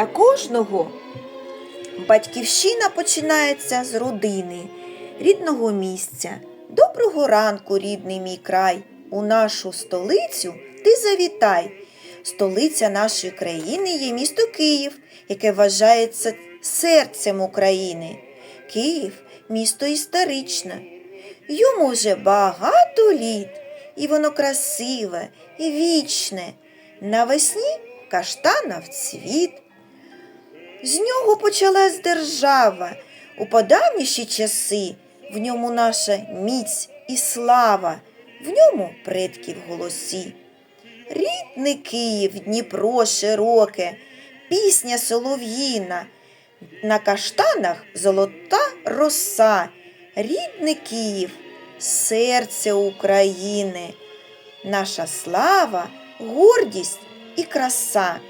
Для кожного батьківщина починається з родини, рідного місця. Доброго ранку, рідний мій край. У нашу столицю ти завітай. Столиця нашої країни є місто Київ, яке вважається серцем України. Київ місто історичне. Йому вже багато літ, і воно красиве і вічне. Навесні каштанов цвіт. З нього почалась держава. У подавніші часи в ньому наша міць і слава, в ньому предків голосі. Рідний Київ, Дніпро широке, пісня солов'їна, на каштанах золота роса, рідний Київ, серце України, наша слава, гордість і краса.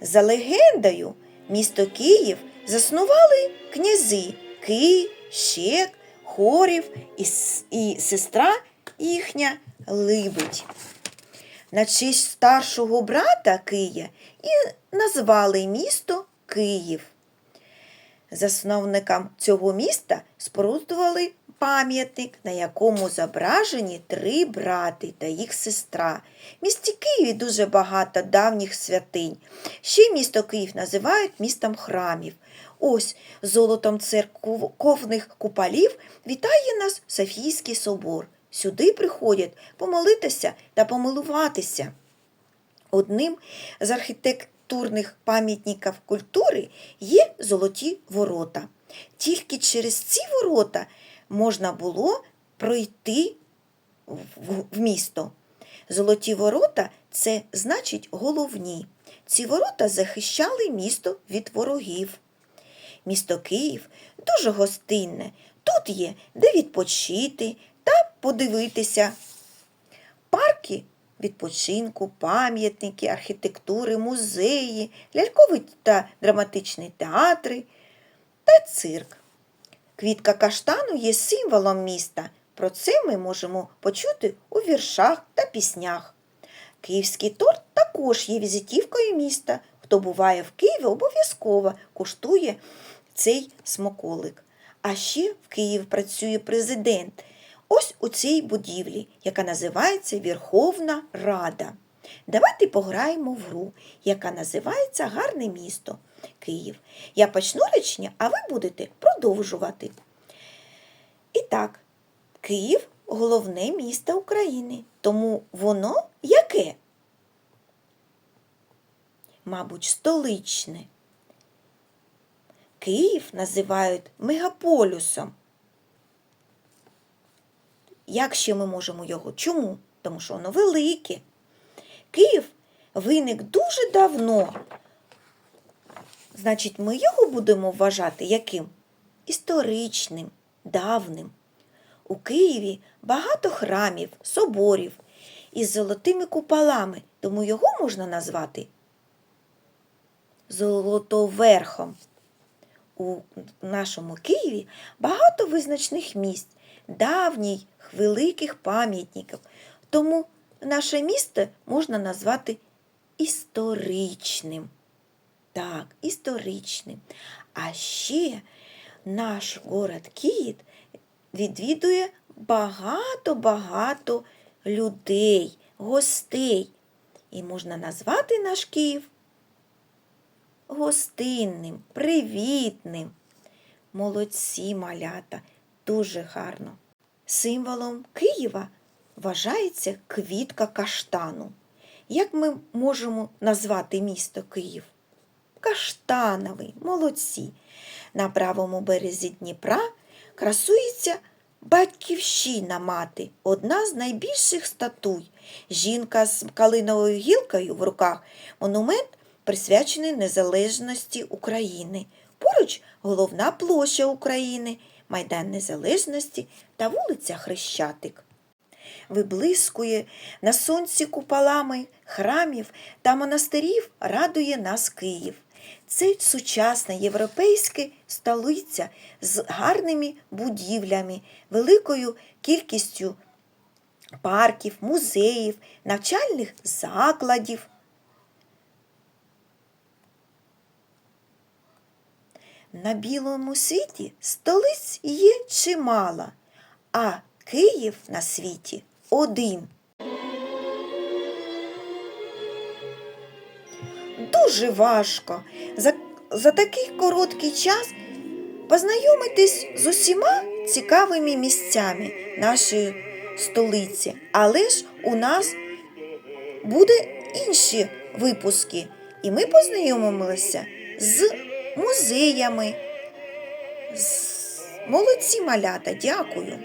За легендою, місто Київ заснували князи Ки, Щек, Хорів і, і сестра їхня Либедь. На честь старшого брата Кия і назвали місто Київ. Засновникам цього міста спорудували пам'ятник, на якому зображені три брати та їх сестра. Місті Києві дуже багато давніх святинь. Ще місто Київ називають містом храмів. Ось золотом церковних куполів вітає нас Софійський собор. Сюди приходять помолитися та помилуватися. Одним з архітектурних пам'ятників культури є золоті ворота. Тільки через ці ворота можна було пройти в- місто. Золоті ворота це значить головні. Ці ворота захищали місто від ворогів. Місто Київ дуже гостинне. Тут є де відпочити та подивитися. Парки відпочинку, пам'ятники, архітектури, музеї, лялькові та драматичні театри та цирк. Квітка каштану є символом міста. Про це ми можемо почути у віршах та піснях. Київський торт також є візитівкою міста. Хто буває в Києві, обов'язково куштує цей смаколик. А ще в Києві працює президент. Ось у цій будівлі, яка називається Верховна Рада. Давайте пограємо в гру, яка називається Гарне місто Київ. Я почну речення, а ви будете продовжувати. І так, Київ головне місто України. Тому воно яке? Мабуть, столичне. Київ називають мегаполюсом. Як ще ми можемо його? Чому? Тому що воно велике. Київ виник дуже давно. Значить, ми його будемо вважати яким? Історичним, давним. У Києві багато храмів, соборів із золотими куполами, тому його можна назвати Золотоверхом. У нашому Києві багато визначних місць, давніх, великих пам'ятників. Тому наше місто можна назвати історичним. Так, історичним. А ще наш город Київ відвідує багато-багато людей, гостей. І можна назвати наш Київ гостинним, привітним. Молодці малята, дуже гарно. Символом Києва вважається квітка каштану. Як ми можемо назвати місто Київ? Каштановий, молодці. На правому березі Дніпра красується батьківщина мати, одна з найбільших статуй. Жінка з калиновою гілкою в руках монумент присвячений незалежності України. Поруч головна площа України, Майдан Незалежності та вулиця Хрещатик. Виблискує на сонці куполами храмів та монастирів радує нас Київ. Це сучасна європейська столиця з гарними будівлями, великою кількістю парків, музеїв, навчальних закладів. На білому світі столиць є чимало, а Київ на світі один. Дуже важко за, за такий короткий час познайомитись з усіма цікавими місцями нашої столиці. Але ж у нас буде інші випуски, і ми познайомимося з музеями. Молодці малята, дякую.